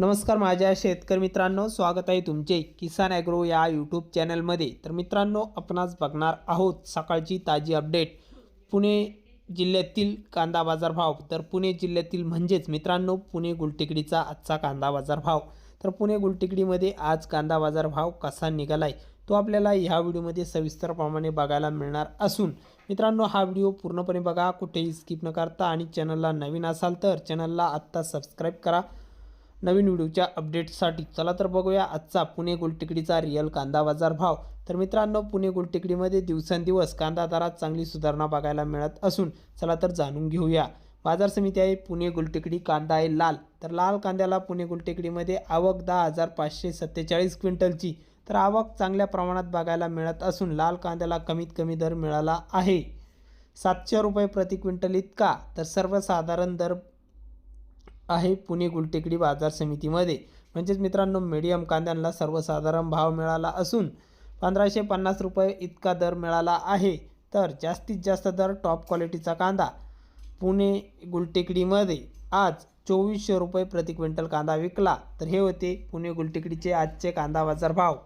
नमस्कार माझ्या शेतकरी मित्रांनो स्वागत आहे तुमचे किसान ॲग्रो या यूट्यूब चॅनलमध्ये. तर मित्रांनो आपणास बघणार आहोत सकाळची ताजी अपडेट. पुणे जिल्ह्यातील कांदा बाजार भाव तर पुणे जिल्ह्यातील म्हणजेच मित्रांनो पुणे गुलटेकडीचा आजचा कांदा बाजार भाव तर पुणे गुलटेकडीमध्ये आज कांदा बाजार भाव कसा निघाला आहे तो आपल्याला ह्या व्हिडिओमध्ये सविस्तरप्रमाणे बघायला मिळणार असून मित्रांनो हा व्हिडिओ पूर्णपणे बघा कुठेही स्किप न करता आणि चॅनलला नवीन असाल तर चॅनलला आत्ता सबस्क्राईब करा. नवीन व्हिडिओच्या अपडेटसाठी चला तर बघूया आजचा पुणे गोलटेकडीचा रिअल कांदा बाजार भाव. तर मित्रांनो पुणे गोलटेकडीमध्ये दिवसेंदिवस कांदा दरात चांगली सुधारणा बघायला मिळत असून चला तर जाणून घेऊया. बाजार समिती आहे पुणे गुलटेकडी कांदा आहे लाल. तर लाल कांद्याला पुणे गुलटेकडीमध्ये आवक दहा हजार पाचशे सत्तेचाळीस क्विंटलची. तर आवक चांगल्या प्रमाणात बघायला मिळत असून लाल कांद्याला कमीत कमी दर मिळाला आहे. सातशे रुपये प्रति क्विंटल इतका. तर सर्वसाधारण दर आहे पुणे गुलटेकडी बाजार समितीमध्ये. म्हणजेच मित्रांनो मीडियम कांद्यांना सर्वसाधारण भाव मिळाला असून पंधराशे पन्नास रुपये इतका दर मिळाला आहे. तर जास्तीत जास्त दर टॉप क्वालिटीचा कांदा. पुणे गुलटेकडीमध्ये आज चोवीसशे रुपये प्रति क्विंटल कांदा विकला. तर हे होते पुणे गुलटेकडीचे आजचे कांदा बाजार भाव.